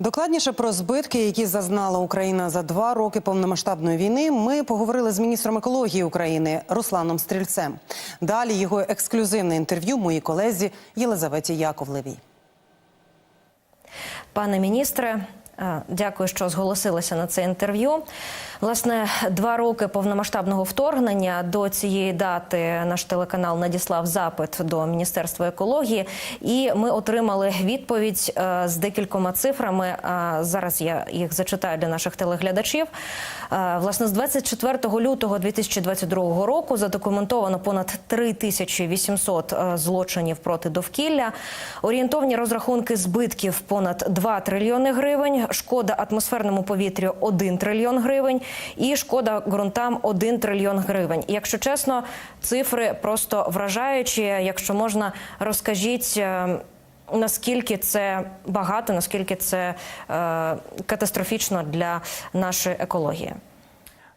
Докладніше про збитки, які зазнала Україна за два роки повномасштабної війни, ми поговорили з міністром екології України Русланом Стрільцем. Далі його ексклюзивне інтерв'ю моїй колезі Єлизаветі Яковлевій. Пане міністре, дякую, що зголосилися на це інтерв'ю. Власне, два роки повномасштабного вторгнення до цієї дати наш телеканал надіслав запит до Міністерства екології, і ми отримали відповідь е, з декількома цифрами. Е, Зараз я їх зачитаю для наших телеглядачів. Е, Власне, з 24 лютого 2022 року задокументовано понад 3800 е, злочинів проти довкілля. Орієнтовні розрахунки збитків понад 2 трильйони гривень. Шкода атмосферному повітрю 1 трильйон гривень і шкода ґрунтам 1 трильйон гривень. І, Якщо чесно, цифри просто вражаючі. Якщо можна, розкажіть. е, Наскільки це багато, наскільки це е, катастрофічно для нашої екології?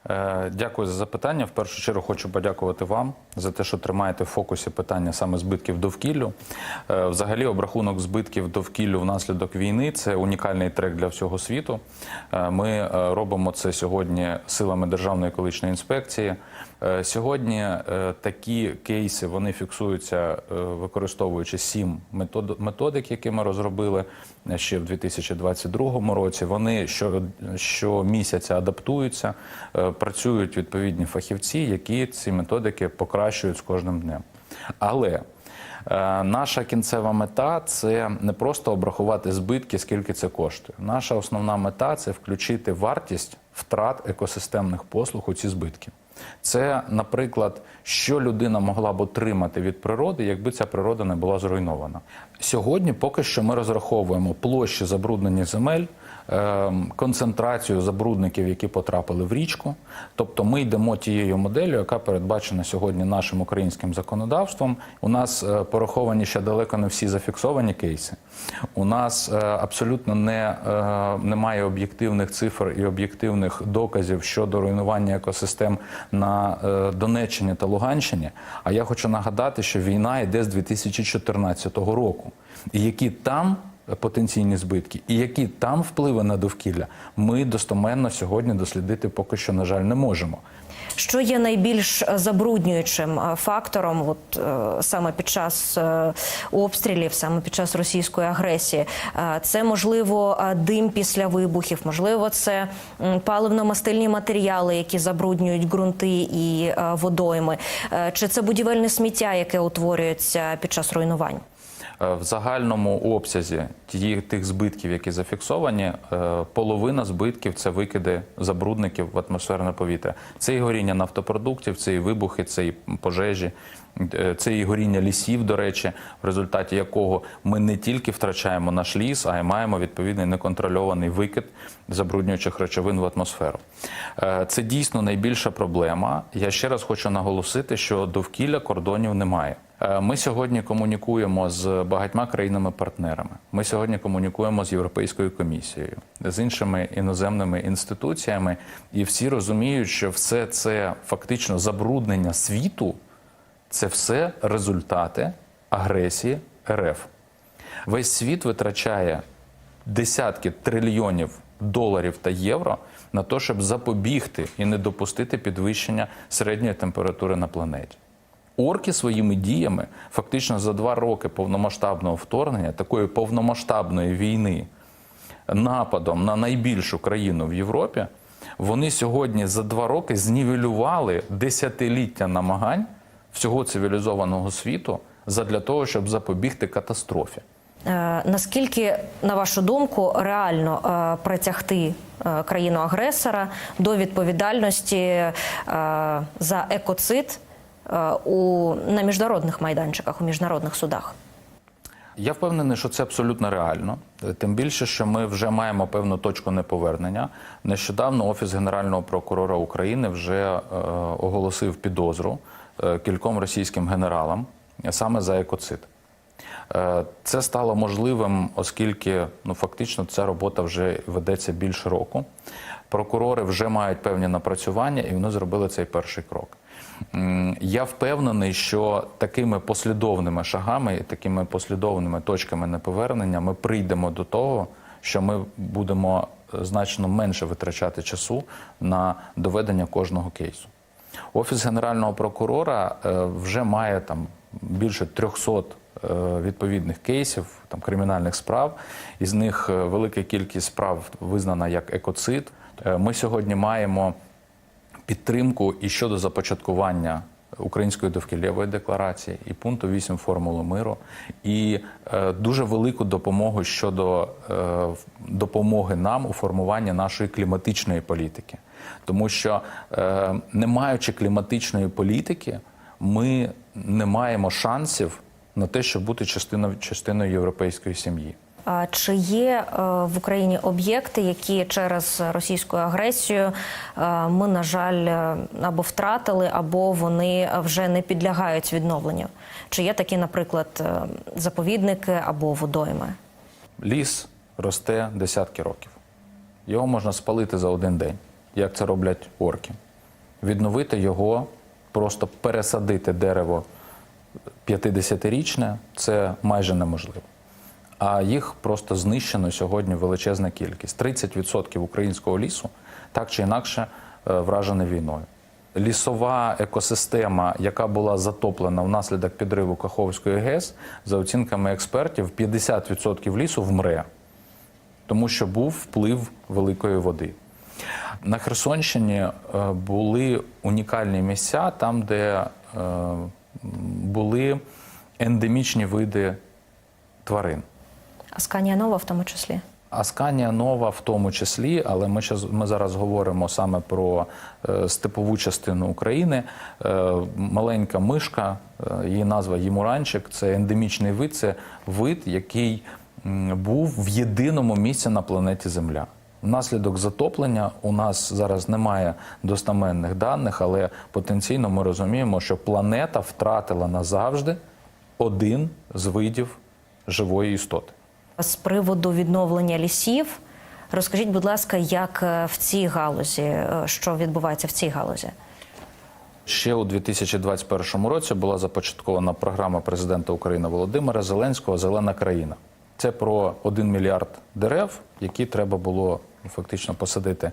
Е, Дякую за запитання. В першу чергу хочу подякувати вам за те, що тримаєте в фокусі питання саме збитків довкіллю. Е, Взагалі, обрахунок збитків довкіллю внаслідок війни це унікальний трек для всього світу. Е, Ми робимо це сьогодні силами Державної екологічної інспекції. Е, Сьогодні е, такі кейси вони фіксуються, е, використовуючи сім методик, які ми розробили ще в 2022 році. Вони щомісяця адаптуються, працюють відповідні фахівці, які ці методики покращують з кожним днем. Але Наша кінцева мета це не просто обрахувати збитки, скільки це коштує. Наша основна мета це включити вартість втрат екосистемних послуг у ці збитки. Це, наприклад, що людина могла б отримати від природи, якби ця природа не була зруйнована. Сьогодні поки що ми розраховуємо площі забруднення земель, ем, концентрацію забрудників, які потрапили в річку. Тобто ми йдемо тією моделлю, яка передбачена сьогодні нашим українським законодавством. У нас е, пораховані ще далеко не всі зафіксовані кейси. У нас е, абсолютно не, е, немає об'єктивних цифр і об'єктивних доказів щодо руйнування екосистем на Донеччині та Луганщині. А я хочу нагадати, що війна йде з 2014 року, і які там потенційні збитки, і які там впливи на довкілля, ми достоменно сьогодні дослідити поки що, на жаль, не можемо. Що є найбільш забруднюючим е, фактором, от е, саме під час е, обстрілів, саме під час російської агресії? Е, Це можливо е, дим після вибухів, можливо, це паливно-мастильні матеріали, які забруднюють ґрунти і е, водойми, Е, чи це будівельне сміття, яке утворюється під час руйнувань? Е, В загальному обсязі ті- тих збитків, які зафіксовані, е, половина збитків це викиди забрудників в атмосферне повітря. Це і горіння нафтопродуктів, це і вибухи, це і пожежі, е, це і горіння лісів, до речі, в результаті якого ми не тільки втрачаємо наш ліс, а й маємо відповідний неконтрольований викид забруднюючих речовин в атмосферу. Це дійсно найбільша проблема. Я ще раз хочу наголосити, що довкілля кордонів немає. Е, Ми сьогодні комунікуємо з багатьма країнами-партнерами. Ми сьогодні комунікуємо з Європейською комісією, з іншими іноземними інституціями, і всі розуміють, що все це фактично забруднення світу це все результати агресії РФ. Весь світ витрачає десятки трильйонів доларів та євро на те, щоб запобігти і не допустити підвищення середньої температури на планеті. Орки своїми діями фактично за два роки повномасштабного вторгнення, такої повномасштабної війни, нападом на найбільшу країну в Європі, вони сьогодні за два роки знівелювали десятиліття намагань всього цивілізованого світу задля того, щоб запобігти катастрофі. Е, Наскільки, на вашу думку, реально е, притягти е, країну-агресора до відповідальності за екоцид у на міжнародних майданчиках, у міжнародних судах? Я впевнений, що це абсолютно реально. Тим більше, що ми вже маємо певну точку неповернення. Нещодавно Офіс Генерального прокурора України вже е, оголосив підозру е, кільком російським генералам саме за екоцид. Е, Це стало можливим, оскільки ну фактично ця робота вже ведеться більше року. Прокурори вже мають певні напрацювання, і вони зробили цей перший крок. Я впевнений, що такими послідовними шагами і такими послідовними точками неповернення ми прийдемо до того, що ми будемо е, значно менше витрачати часу на доведення кожного кейсу. Офіс генерального прокурора е, вже має там більше 300 е, відповідних кейсів, там кримінальних справ. Із них е, велика кількість справ визнана як екоцид. Е, Ми сьогодні маємо підтримку і щодо започаткування української довкіллєвої декларації, і пункту 8 формули миру, і е, дуже велику допомогу щодо е, допомоги нам у формуванні нашої кліматичної політики. Тому що е, не маючи кліматичної політики, ми не маємо шансів на те, щоб бути частиною, частиною європейської сім'ї. А Чи є е, в Україні об'єкти, які через російську агресію е, ми, на жаль, е, або втратили, або вони вже не підлягають відновленню? Чи є такі, наприклад, заповідники або водойми? Ліс росте десятки років. Його можна спалити за один день, як це роблять орки. Відновити його, просто пересадити дерево 50-річне це майже неможливо. А їх просто знищено сьогодні величезна кількість. 30% українського лісу так чи інакше е, вражене війною. Лісова екосистема, яка була затоплена внаслідок підриву Каховської ГЕС, за оцінками експертів, 50% лісу вмре, тому що був вплив великої води. На Херсонщині е, були унікальні місця, там, де е, були ендемічні види тварин. Асканія Нова в тому числі. Асканія нова в тому числі, але ми щас, ми зараз говоримо саме про е, степову частину України. Е, маленька мишка, е, її назва Ємуранчик, це ендемічний вид, це вид, який м, був в єдиному місці на планеті Земля. Внаслідок затоплення у нас зараз немає достаменних даних, але потенційно ми розуміємо, що планета втратила назавжди один з видів живої істоти. З приводу відновлення лісів, розкажіть, будь ласка, як е, в цій галузі, е, що відбувається в цій галузі? Ще у 2021 році була започаткована програма президента України Володимира Зеленського Зелена країна. Це про 1 мільярд дерев, які треба було фактично посадити е,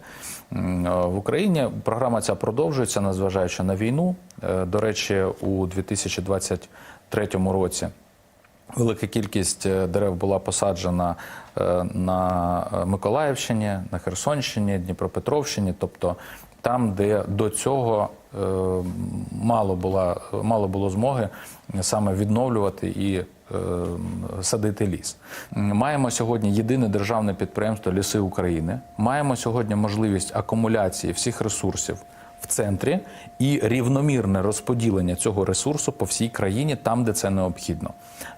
в Україні. Програма ця продовжується, незважаючи на війну. Е, До речі, у 2023 році Велика кількість е, дерев була посаджена на Миколаївщині, на Херсонщині, Дніпропетровщині, тобто там, де до цього мало, була, мало було змоги саме відновлювати і е, садити ліс. Маємо сьогодні єдине державне підприємство Ліси України. Маємо сьогодні можливість акумуляції всіх ресурсів в центрі і рівномірне розподілення цього ресурсу по всій країні, там, де це необхідно.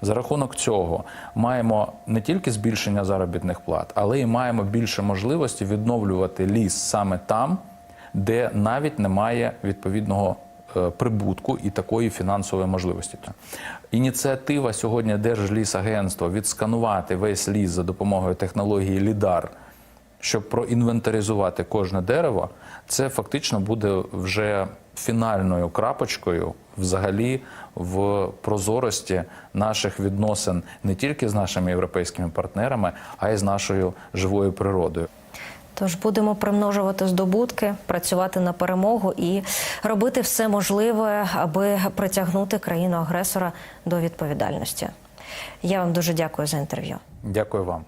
За рахунок цього маємо не тільки збільшення заробітних плат, але й маємо більше можливості відновлювати ліс саме там, де навіть немає відповідного е, прибутку і такої фінансової можливості. Ініціатива сьогодні Держлісагентства відсканувати весь ліс за допомогою технології Лідар щоб проінвентаризувати кожне дерево, це фактично буде вже фінальною крапочкою взагалі в прозорості наших відносин не тільки з нашими європейськими партнерами, а й з нашою живою природою. Тож будемо примножувати здобутки, працювати на перемогу і робити все можливе, аби притягнути країну агресора до відповідальності. Я вам дуже дякую за інтерв'ю. Дякую вам.